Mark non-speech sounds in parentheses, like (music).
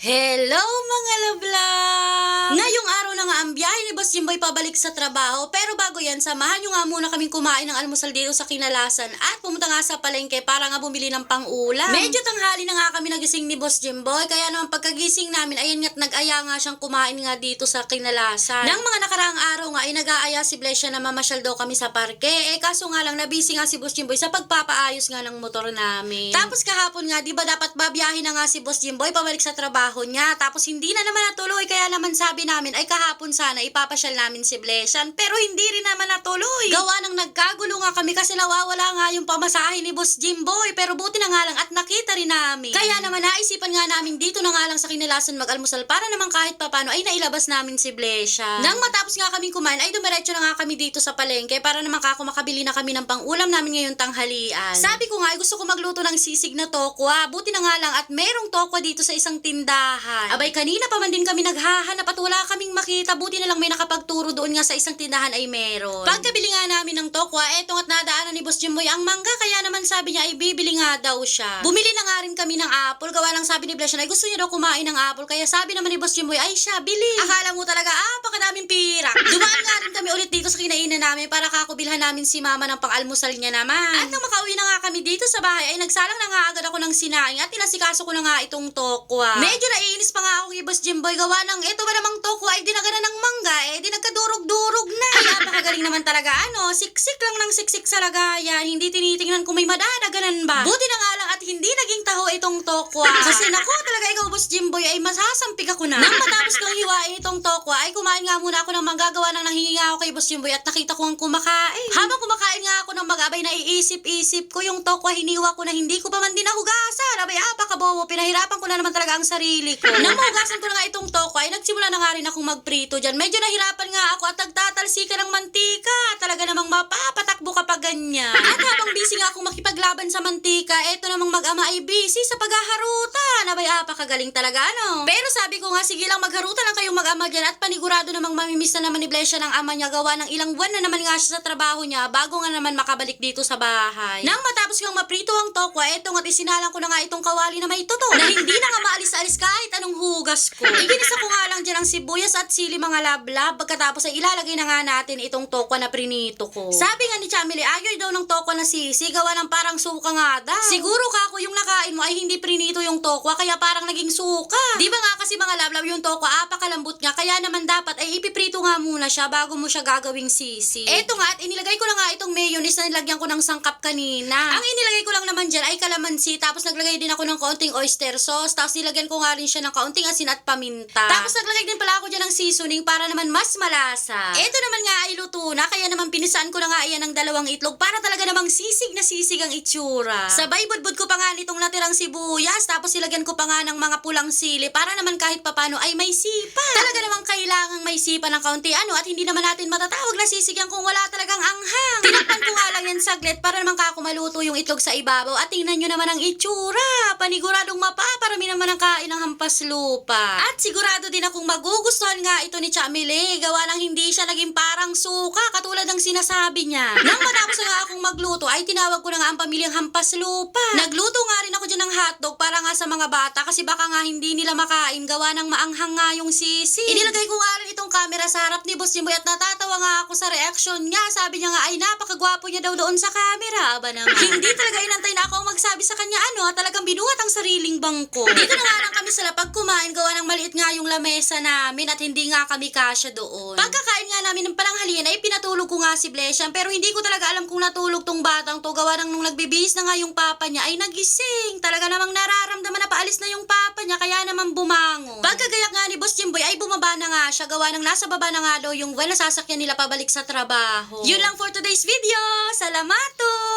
Hello mga love Ang biyahe ni Boss Jimboy pabalik sa trabaho. Pero bago yan, samahan nyo nga muna kaming kumain ng almusal dito sa Kinalasan at pumunta nga sa palengke para nga bumili ng pang-ulam. Medyo tanghali na nga kami nagising ni Boss Jimboy. Kaya naman pagkagising namin, ayan nga't nag-aya nga siyang kumain nga dito sa Kinalasan. Nang mga nakaraang araw nga, ay nag-aaya si Blessia na mamasyal daw kami sa parke. Eh kaso nga lang, nabisi nga si Boss Jimboy sa pagpapaayos nga ng motor namin. Tapos kahapon nga, di ba dapat babiyahin na nga si Boss Jimboy pabalik sa trabaho niya. Tapos hindi na naman natuloy, kaya naman sabi namin ay kahapon sana ipapasyal namin si Blesian. Pero hindi rin naman natuloy. Gawa ng nagkagulo nga kami kasi nawawala nga yung pamasahe ni Boss Jimboy. Pero buti na nga lang at nakita rin namin. Kaya naman naisipan nga namin dito na nga lang sa kinalasan mag-almusal para naman kahit papano ay nailabas namin si Blesian. Nang matapos nga kami kumain ay dumiretso na nga kami dito sa palengke para naman kako makabili na kami ng pang-ulam namin ngayong tanghalian. Sabi ko nga ay gusto ko magluto ng sisig na tokwa. Buti na nga lang at merong tokwa dito sa isang tindahan. Abay kanina pa man din kami naghahanap at wala kaming makita. Buti na lang may nakapagturo doon nga sa isang tindahan ay meron. Pagkabili nga namin ng tokwa, etong at nadaanan ni Boss Jimboy ang mangga kaya naman sabi niya ay bibili nga daw siya. Bumili na nga rin kami ng apple. Gawa lang sabi ni Blesian ay gusto niya daw kumain ng apple kaya sabi naman ni Boss Jimboy ay siya bili. Akala mo talaga ah pakadaming pira. (laughs) Dumaan nga rin kami ulit dito sa kinainan namin para kakubilhan namin si mama ng pang-almusal niya naman. At nang makauwi na nga kami dito sa bahay ay nagsalang na nga agad ako ng sinaing at tinasikaso ko na nga itong tokwa. Medyo naiinis pa nga ako kay Boss Jimboy gawa ng ito ba namang tokwa ay dinagana ng mangga eh di nagkadurog-durog na. Napakagaling naman talaga ano siksik lang ng siksik sa lagayan hindi tinitingnan kung may madadaganan ba. Buti na nga lang at hindi naging taho itong tokwa. Kasi nako talaga ikaw Boss Jimboy ay masasampig ako na. Nang matapos kong hiwain itong tokwa ay kumain nga muna ako ng manggagawa ng nanghingi nga ako kay Boss Jimboy at nakita ko ang kumakain. Habang kumakain nga ako ng magabay na iisip-isip ko yung tokwa hiniwa ko na hindi ko pa man din nahugasan. Abay apakabobo pinahirapan ko na naman talaga ang sarili ko. (laughs) Nang mahugasan ko na nga itong tokwa ay nagsimula na nga rin akong magprito dyan. Medyo nahirapan nga ako at nagtatalsika ng mantika. Talaga namang mapapatakbo kapag ganyan. At habang busy nga akong makipaglaban sa mantika, eto namang mag-ama ay busy sa paghaharutan. Abay apakagaling talaga no. Pero sabi ko nga sige lang magharutan lang kayong mag-ama dyan at panigurado namang mamimiss na naman ni Blessia ng ama niya gawa ng ilang buwan na naman nga siya sa trabaho niya bago nga naman makabalik dito sa bahay. Nang matapos kang maprito ang tokwa, eto nga isinalang ko na nga itong kawali na may tuto (laughs) na hindi na nga maalis-alis kahit anong hugas ko. Iginisa ko nga lang dyan ang sibuyas at sili mga lablab pagkatapos ay ilalagay na nga natin itong tokwa na prinito ko. Sabi nga ni Chamili, ayoy daw ng tokwa na sisi, gawa ng parang suka nga daw. Siguro ka ako yung nakain mo ay hindi prinito yung tokwa kaya parang naging suka. Di ba nga kasi mga lablab yung tokwa apakalambot nga kaya naman dapat ay ipiprito nga muna siya bago mo siya gagawing sisi. Eto nga at inilagay ko na nga itong mayonnaise na nilagyan ko ng sangkap kanina. Ang inilagay ko lang naman dyan ay kalamansi tapos naglagay din ako ng kaunting oyster sauce tapos nilagyan ko nga rin siya ng kaunting asin at paminta. Tapos naglagay din pala ako dyan ng seasoning para naman mas malasa. Eto naman nga ay luto na kaya naman pinisaan ko na nga iyan ng dalawang itlog para talaga namang sisig na sisig ang itsura. Sabay budbud ko pa nga nitong natirang sibuyas tapos ilagyan ko pa nga ng mga pulang sili para naman kahit papano ay may sipa. Talaga namang kailangang may sipa ng kaunti ano at hindi naman natin matatawag na sisigyan kung wala talagang anghang. Tinakpan ko nga lang yan saglit para naman kako maluto yung itlog sa ibabaw at tingnan nyo naman ang itsura. Paniguradong mapaparami naman ang kain ng hampas lupa. At sigurado din akong magugustuhan nga ito ni Chamile. Gawa ng hindi siya naging parang suka katulad ng sinasabi niya. (laughs) Nang matapos nga akong magluto ay tinawag ko na nga ang pamilyang hampas lupa. Nagluto nga rin ako dyan ng hotdog para nga sa mga bata kasi baka nga hindi nila makain gawa ng maanghang nga yung sisi. Inilagay ko nga rin itong camera sa harap ni Boss Jimboy at natatawa nga ako sa reaction niya. Sabi niya nga ay napakagwapo niya daw doon sa camera. Aba naman. (laughs) hindi talaga inantay na ako magsabi sa kanya ano at talagang binuhat ang sariling bangko. Dito na nga lang kami sa lapag kumain gawa ng maliit nga yung lamesa namin at hindi nga kami kasya doon. Pagkakain nga namin ng palanghalian ay pinatulog ko nga si Blesian pero hindi ko talaga alam kung natulog tong batang to gawa ng nung nagbibihis na nga yung papa niya ay nagising. Talaga namang nararamdaman na paalis na yung papa niya kaya naman bumangon. Pagkagayak nga ni Boss Jimboy ay bumaba na nga siya gawa ng nasa baba na nga daw yung van na sasakyan nila pabalik sa trabaho. Yun lang for today's video. Tamato!